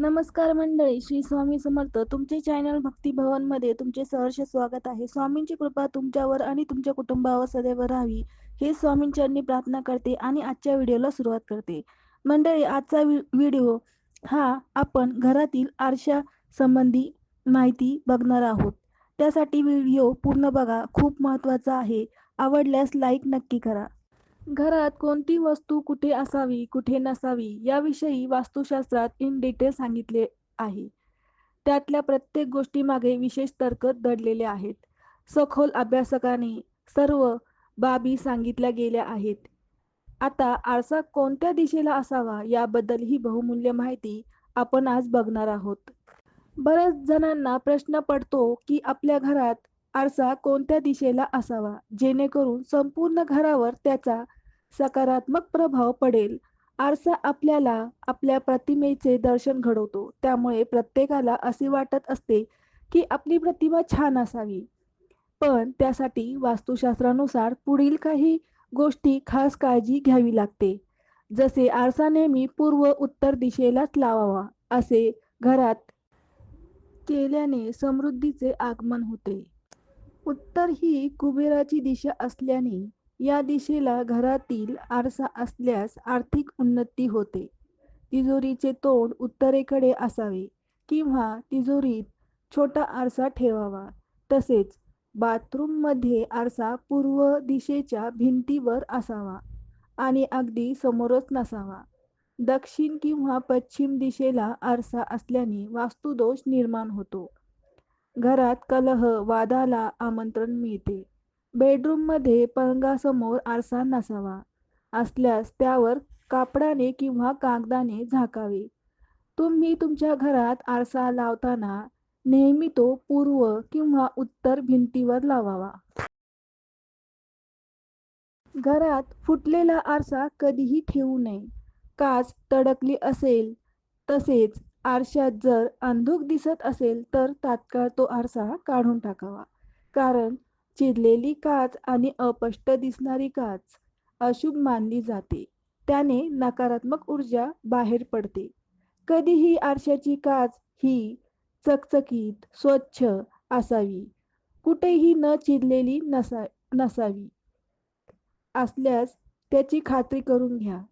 नमस्कार मंडळी श्री स्वामी समर्थ. तुमचे चॅनल भक्ती भवनमध्ये तुमचे सहर्ष स्वागत आहे. स्वामींची कृपा तुमच्यावर आणि तुमच्या कुटुंबावर सदैव राहावी. हे स्वामींचरणी प्रार्थना करते आणि आजच्या व्हिडिओला सुरुवात करते. मंडळी आजचा व्हिडिओ हा आपण घरातील आरशा संबंधी माहिती बघणार आहोत. त्यासाठी व्हिडिओ पूर्ण बघा. खूप महत्त्वाचा आहे. आवडल्यास लाईक नक्की करा. घरात कोणती वस्तू कुठे असावी कुठे नसावी याविषयी वास्तुशास्त्रात इन डिटेल सांगितले आहे. त्यातल्या प्रत्येक गोष्टीमागे विशेष तर्क दडलेले आहेत. सखोल अभ्यासकाने सर्व बाबी सांगितल्या गेल्या आहेत. आता आरसा कोणत्या दिशेला असावा याबद्दल ही बहुमूल्य माहिती आपण आज बघणार आहोत. बऱ्याच जणांना प्रश्न पडतो की आपल्या घरात आरसा कोणत्या दिशेला असावा जेणेकरून संपूर्ण घरावर त्याचा सकारात्मक प्रभाव पडेल. आरसा आपल्याला आपल्या प्रतिमेचे दर्शन घडवतो. त्यामुळे प्रत्येकाला असे वाटत असते की आपली प्रतिमा छान असावी. पण त्यासाठी वास्तुशास्त्रानुसार पुढील काही गोष्टी खास काळजी घ्यावी लागते. जसे आरसा नेहमी पूर्व उत्तर दिशेलाच लावावा असे घरात केल्याने समृद्धीचे आगमन होते. उत्तर ही कुबेराची दिशा असल्याने या दिशेला घरातील आरसा असल्यास आर्थिक उन्नती होते. तिजोरीचे तोंड उत्तरेकडे असावे किंवा तिजोरीत छोटा आरसा ठेवावा. तसेच बाथरूममध्ये आरसा पूर्व दिशेच्या भिंतीवर असावा आणि अगदी समोरच नसावा. दक्षिण किंवा पश्चिम दिशेला आरसा असल्याने वास्तुदोष निर्माण होतो. घरात कलह वादाला आमंत्रण मिळते. बेडरूममध्ये पलंगासमोर आरसा नसावा असल्यास त्यावर कापडाने किंवा कागदाने झाकावे. तुम्ही तुमच्या घरात आरसा लावताना नेहमी तो पूर्व किंवा उत्तर भिंतीवर लावावा. घरात फुटलेला आरसा कधीही ठेवू नये. काच तडकली असेल तसेच आरशात जर अंधुक दिसत असेल तर तात्काळ तो आरसा काढून टाकावा. कारण चिरलेली काच आणि अस्पष्ट दिसणारी काच अशुभ मानली जाते. त्याने नकारात्मक ऊर्जा बाहेर पडते. कधीही आरशाची काच ही चकचकीत स्वच्छ असावी. कुठेही न चिरलेली नसा नसावी. असल्यास त्याची खात्री करून घ्या.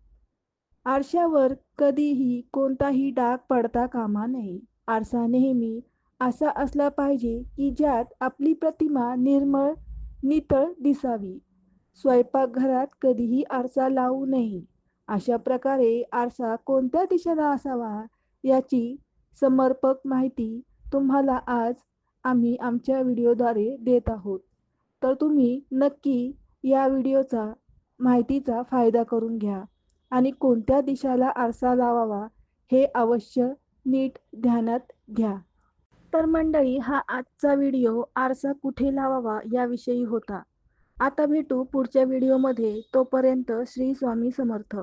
आरशावर कधीही कोणताही डाग पडता कामा नये. आरसा नेहमी असा असला पाहिजे की ज्यात आपली प्रतिमा निर्मळ नितळ दिसावी. स्वयंपाकघरात कधीही आरसा लावू नये. अशा प्रकारे आरसा कोणत्या दिशेला असावा याची समर्पक माहिती तुम्हाला आज आम्ही आमच्या व्हिडिओद्वारे देत आहोत. तर तुम्ही नक्की या व्हिडिओचा माहितीचा फायदा करून घ्या आणि कोणत्या दिशाला आरसा लावावा हे अवश्य नीट ध्यानात घ्या. तर मंडळी हा आजचा व्हिडिओ आरसा कुठे लावावा याविषयी होता. आता भेटू पुढच्या व्हिडिओमध्ये. तोपर्यंत श्री स्वामी समर्थ.